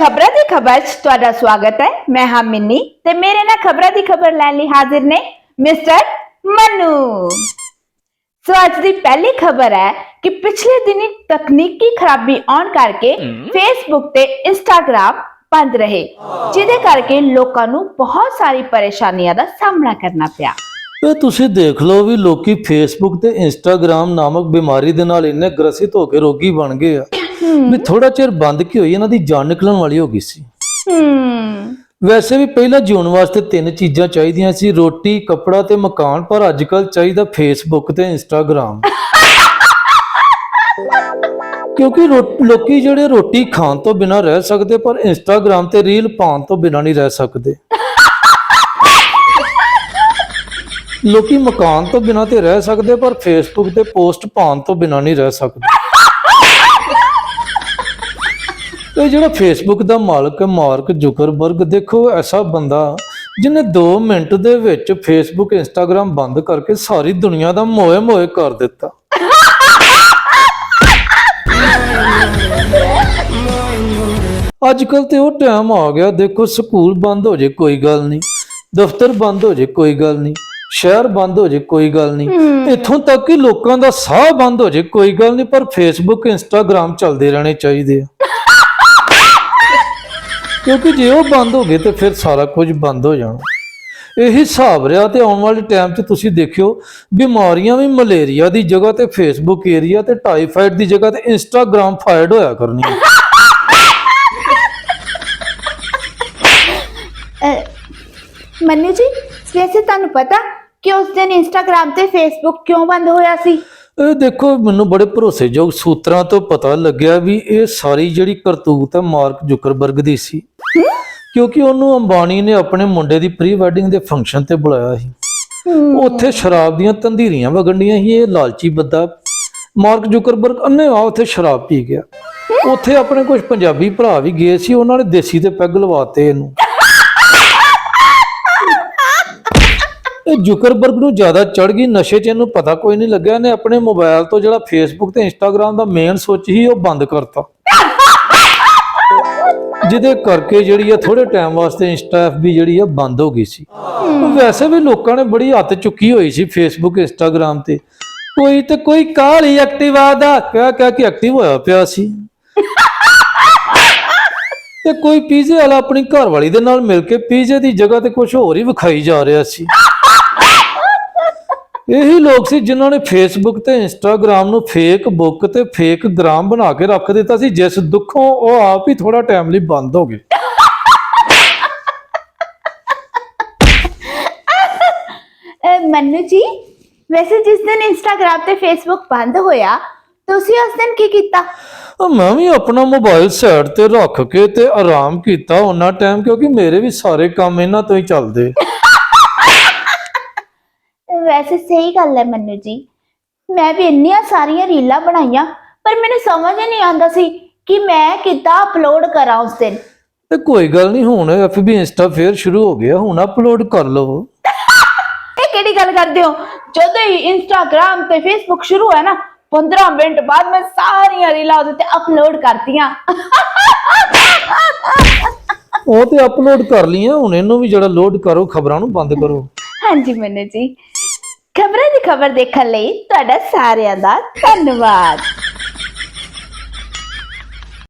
ਖਬਰਾਂ ਦੀ ਖਬਰ 'ਚ ਤੁਹਾਡਾ ਸਵਾਗਤ ਹੈ। ਮੈਂ ਹਾਂ ਮਿੰਨੀ ਤੇ ਮੇਰੇ ਨਾਲ ਖਬਰਾਂ ਦੀ ਖਬਰ ਲੈਣ ਲਈ ਹਾਜ਼ਰ ਨੇ ਮਿਸਟਰ ਮਨੂ। ਸੋ ਅੱਜ ਦੀ ਪਹਿਲੀ ਖਬਰ ਹੈ ਕਿ ਪਿਛਲੇ ਦਿਨੀ ਤਕਨੀਕੀ ਖਰਾਬੀ ਆਉਣ ਕਰਕੇ ਫੇਸਬੁੱਕ ਤੇ ਇੰਸਟਾਗ੍ਰam ਬੰਦ ਰਹੇ ਜਿਹਦੇ ਕਰਕੇ ਲੋਕਾਂ ਨੂੰ ਬਹੁਤ ਸਾਰੀ ਪਰੇਸ਼ਾਨੀਆਂ ਦਾ ਸਾਹਮਣਾ ਕਰਨਾ ਪਿਆ। ਇਹ ਤੁਸੀਂ ਦੇਖ ਲਓ ਵੀ ਲੋਕੀ ਫੇਸਬੁੱਕ ਤੇ ਇੰਸਟਾਗ੍ਰam ਨਾਮਕ ਬਿਮਾਰੀ ਦੇ ਨਾਲ ਇੰਨੇ ਗ੍ਰਸਿਤ ਹੋ ਕੇ ਰੋਗੀ ਬਣ ਗਏ ਆ। ਵੀ ਥੋੜਾ ਚਿਰ ਬੰਦ ਕੀ ਹੋਈ ਇਹਨਾਂ ਦੀ ਜਾਨ ਨਿਕਲਣ ਵਾਲੀ ਹੋ ਗਈ ਸੀ। ਵੈਸੇ ਵੀ ਪਹਿਲਾਂ ਜਿਉਣ ਵਾਸਤੇ ਤਿੰਨ ਚੀਜ਼ਾਂ ਚਾਹੀਦੀਆਂ ਸੀ ਰੋਟੀ ਕੱਪੜਾ ਤੇ ਮਕਾਨ ਪਰ ਅੱਜ ਕੱਲ ਚਾਹੀਦਾ ਫੇਸਬੁੱਕ ਤੇ ਇੰਸਟਾਗ੍ਰam ਕਿਉਂਕਿ ਲੋਕੀ ਜਿਹੜੇ ਰੋਟੀ ਖਾਣ ਤੋਂ ਬਿਨਾਂ ਰਹਿ ਸਕਦੇ ਪਰ ਇੰਸਟਾਗ੍ਰam ਤੇ ਰੀਲ ਪਾਉਣ ਤੋਂ ਬਿਨਾਂ ਨਹੀਂ ਰਹਿ ਸਕਦੇ। ਲੋਕੀ ਮਕਾਨ ਤੋਂ ਬਿਨਾਂ ਤੇ ਰਹਿ ਸਕਦੇ ਪਰ ਫੇਸਬੁੱਕ ਤੇ ਪੋਸਟ ਪਾਉਣ ਤੋਂ ਬਿਨਾਂ ਨਹੀਂ ਰਹਿ ਸਕਦੇ। ਇਹ ਜਿਹੜਾ ਫੇਸਬੁੱਕ ਦਾ ਮਾਲਕ ਹੈ ਮਾਰਕ ਜ਼ੁਕਰਬਰਗ ਦੇਖੋ ਐਸਾ ਬੰਦਾ ਜਿਹਨੇ 2 ਮਿੰਟ ਦੇ ਵਿੱਚ ਫੇਸਬੁੱਕ ਇੰਸਟਾਗ੍ਰam ਬੰਦ ਕਰਕੇ ਸਾਰੀ ਦੁਨੀਆ ਦਾ ਮੋਏ ਮੋਏ ਕਰ ਦਿੱਤਾ। ਅੱਜ ਕੱਲ ਤੇ ਉਹ ਟਾਈਮ ਆ ਗਿਆ ਦੇਖੋ ਸਕੂਲ ਬੰਦ ਹੋ ਜੇ ਕੋਈ ਗੱਲ ਨਹੀਂ ਦਫ਼ਤਰ ਬੰਦ ਹੋ ਜੇ ਕੋਈ ਗੱਲ ਨਹੀਂ ਸ਼ਹਿਰ ਬੰਦ ਹੋ ਜੇ ਕੋਈ ਗੱਲ ਨਹੀਂ ਇੱਥੋਂ ਤੱਕ ਕਿ ਲੋਕਾਂ ਦਾ ਸਾਹ ਬੰਦ ਹੋ ਜੇ ਕੋਈ ਗੱਲ ਨਹੀਂ ਪਰ ਫੇਸਬੁੱਕ ਇੰਸਟਾਗ੍ਰam ਚੱਲਦੇ ਰਹਿਣੇ ਚਾਹੀਦੇ ਆ। ਕਿਉਂਕਿ ਜੇ ਉਹ ਬੰਦ ਹੋ ਗਏ ਤੇ ਫਿਰ ਸਾਰਾ ਕੁਝ ਬੰਦ ਹੋ ਜਾਣਾ। ਇਹ ਹਿਸਾਬ ਰਿਹਾ ਤੇ ਆਉਣ ਵਾਲੇ ਟਾਈਮ 'ਚ ਤੁਸੀਂ ਦੇਖਿਓ ਬਿਮਾਰੀਆਂ ਵੀ ਮਲੇਰੀਆ ਦੀ ਜਗ੍ਹਾ ਤੇ ਫੇਸਬੁੱਕ ਏਰੀਆ ਤੇ ਟਾਈਫਾਇਡ ਦੀ ਜਗ੍ਹਾ ਤੇ ਇੰਸਟਾਗ੍ਰam ਫਾਇਡ ਹੋਇਆ ਕਰਨੀ ਮੰਨੂ ਜੀ ਵੈਸੇ ਤੁਹਾਨੂੰ ਪਤਾ ਕਿ ਉਸ ਦਿਨ ਇੰਸਟਾਗ੍ਰam ਤੇ ਫੇਸਬੁੱਕ ਕਿਉਂ ਬੰਦ ਹੋਇਆ ਸੀ? ਇਹ ਦੇਖੋ ਮੈਨੂੰ ਬੜੇ ਭਰੋਸੇਯੋਗ ਸੂਤਰਾਂ ਤੋਂ ਪਤਾ ਲੱਗਿਆ ਵੀ ਇਹ ਸਾਰੀ ਜਿਹੜੀ ਕਰਤੂਤ ਹੈ ਮਾਰਕ ਜ਼ੁਕਰਬਰਗ ਦੀ ਸੀ। ਕਿਉਂਕਿ ਉਹਨੂੰ ਅੰਬਾਨੀ ਨੇ ਆਪਣੇ ਮੁੰਡੇ ਦੀ ਪ੍ਰੀ ਵੈਡਿੰਗ ਦੇ ਫੰਕਸ਼ਨ ਤੇ ਬੁਲਾਇਆ ਸੀ। ਉੱਥੇ ਸ਼ਰਾਬ ਦੀਆਂ ਤੰਦੀਰੀਆਂ ਵਗੰਡੀਆਂ ਸੀ ਇਹ ਲਾਲਚੀ ਬੰਦਾ ਮਾਰਕ ਜ਼ੁਕਰਬਰਗ ਅੰਨੇ ਆ ਉੱਥੇ ਸ਼ਰਾਬ ਪੀ ਗਿਆ। ਉੱਥੇ ਆਪਣੇ ਕੁਝ ਪੰਜਾਬੀ ਭਰਾ ਵੀ ਗਏ ਸੀ ਉਹਨਾਂ ਨੇ ਦੇਸੀ ਤੇ ਪੈਗ ਲਵਾਤੇ ਇਹਨੂੰ। ਇਹ ਜ਼ੁਕਰਬਰਗ ਨੂੰ ਜ਼ਿਆਦਾ ਚੜ ਗਈ ਨਸ਼ੇ 'ਚ ਇਹਨੂੰ ਪਤਾ ਕੋਈ ਨਹੀਂ ਲੱਗਿਆ ਇਹਨੇ ਆਪਣੇ ਮੋਬਾਈਲ ਤੋਂ ਜਿਹੜਾ ਫੇਸਬੁੱਕ ਤੇ ਇੰਸਟਾਗ੍ਰam ਦਾ ਮੇਨ ਸੁੱਚ ਹੀ ਉਹ ਬੰਦ ਕਰਤਾ। ਜਿਹਦੇ ਕਰਕੇ ਜਿਹੜੀ ਆ ਥੋੜੇ ਟਾਈਮ ਵਾਸਤੇ ਇੰਸਟਾ ਐਫਬੀ ਜਿਹੜੀ ਆ ਬੰਦ ਹੋ ਗਈ ਸੀ। ਵੈਸੇ ਵੀ ਲੋਕਾਂ ਨੇ ਬੜੀ ਹੱਥ ਚੁੱਕੀ ਹੋਈ ਸੀ ਫੇਸਬੁੱਕ ਇੰਸਟਾਗ੍ਰam ਤੇ। ਕੋਈ ਤੇ ਕੋਈ ਕਾਲੀ ਐਕਟਿਵਾ ਦਾ ਕਹਿ ਕਹਿ ਕੇ ਐਕਟਿਵ ਹੋਇਆ ਪਿਆ ਸੀ। ਤੇ ਕੋਈ ਪੀਜ਼ੇ ਵਾਲਾ ਆਪਣੀ ਘਰਵਾਲੀ ਦੇ ਨਾਲ ਮਿਲ ਕੇ ਪੀਜ਼ੇ ਦੀ ਜਗ੍ਹਾ ਤੇ ਕੁਝ ਹੋਰ ਹੀ ਵਿਖਾਈ ਜਾ ਰਿਹਾ ਸੀ। ਇਹੀ ਲੋਕ ਸੀ ਜਿਨ੍ਹਾਂ ਨੇ ਫੇਸਬੁੱਕ ਤੇ ਇੰਸਟਾਗ੍ਰam ਨੂੰ ਫੇਕ ਬੁੱਕ ਤੇ ਫੇਕ ਗ੍ਰਾਮ ਬਣਾ ਕੇ ਰੱਖ ਦਿੱਤਾ ਸੀ ਜਿਸ ਦੁੱਖੋਂ ਉਹ ਆਪ ਹੀ ਥੋੜਾ ਟਾਈਮ ਲਈ ਬੰਦ ਹੋ ਗਏ। ਮੰਨੂ ਜੀ ਵੈਸੇ ਜਿਸ ਦਿਨ ਇੰਸਟਾਗ੍ਰam ਤੇ ਫੇਸਬੁੱਕ ਬੰਦ ਹੋਇਆ ਤੁਸੀਂ ਉਸ ਦਿਨ ਕੀ ਕੀਤਾ? ਉਹ ਮੈਂ ਵੀ ਆਪਣਾ ਮੋਬਾਈਲ ਸਾਈਡ ਤੇ ਰੱਖ ਕੇ ਤੇ ਆਰਾਮ ਕੀਤਾ ਉਹਨਾਂ ਟਾਈਮ ਕਿਉਂਕਿ ਮੇਰੇ ਵੀ ਸਾਰੇ ਕੰਮ ਇਹਨਾਂ ਤੋਂ ਹੀ ਚੱਲਦੇ। ਵੈਸੇ ਸਹੀ ਗੱਲ ਹੈ ਮੰਨੂ ਜੀ। ਮੈਂ ਵੀ ਇੰਨੀਆਂ ਸਾਰੀਆਂ ਰੀਲਾਂ ਬਣਾਈਆਂ ਪਰ ਮੈਨੂੰ ਸਮਝ ਨਹੀਂ ਆਉਂਦਾ ਸੀ ਕਿ ਮੈਂ ਕਿੱਦਾਂ ਅਪਲੋਡ ਕਰਾਂ ਉਸ ਦਿਨ। ਤੇ ਕੋਈ ਗੱਲ ਨਹੀਂ ਹੁਣ ਐਫਬੀ ਇੰਸਟਾ ਫੇਰ ਸ਼ੁਰੂ ਹੋ ਗਿਆ ਹੁਣ ਅਪਲੋਡ ਕਰ ਲਵੋ। ਇਹ ਕਿਹੜੀ ਗੱਲ ਕਰਦੇ ਹੋ? ਜਦੋਂ ਹੀ ਇੰਸਟਾਗ੍ਰam ਤੇ ਫੇਸਬੁੱਕ ਸ਼ੁਰੂ ਹੋਇਆ ਨਾ 15 ਮਿੰਟ ਬਾਅਦ ਮੈਂ ਸਾਰੀਆਂ ਰੀਲਾਂ ਉਹਦੇ ਤੇ ਅਪਲੋਡ ਕਰਤੀਆਂ। ਉਹ ਤੇ ਅਪਲੋਡ ਕਰ ਲਈਆਂ ਹੁਣ ਇਹਨੂੰ ਵੀ ਜਿਹੜਾ ਲੋਡ ਕਰੋ ਖਬਰਾਂ ਨੂੰ ਬੰਦ ਕਰੋ। ਹਾਂਜੀ ਮੰਨੂ ਜੀ। ਖਬਰਾਂ ਦੀ ਖਬਰ ਦੇਖਣ ਲਈ ਤੁਹਾਡਾ ਸਾਰਿਆਂ ਦਾ ਧੰਨਵਾਦ।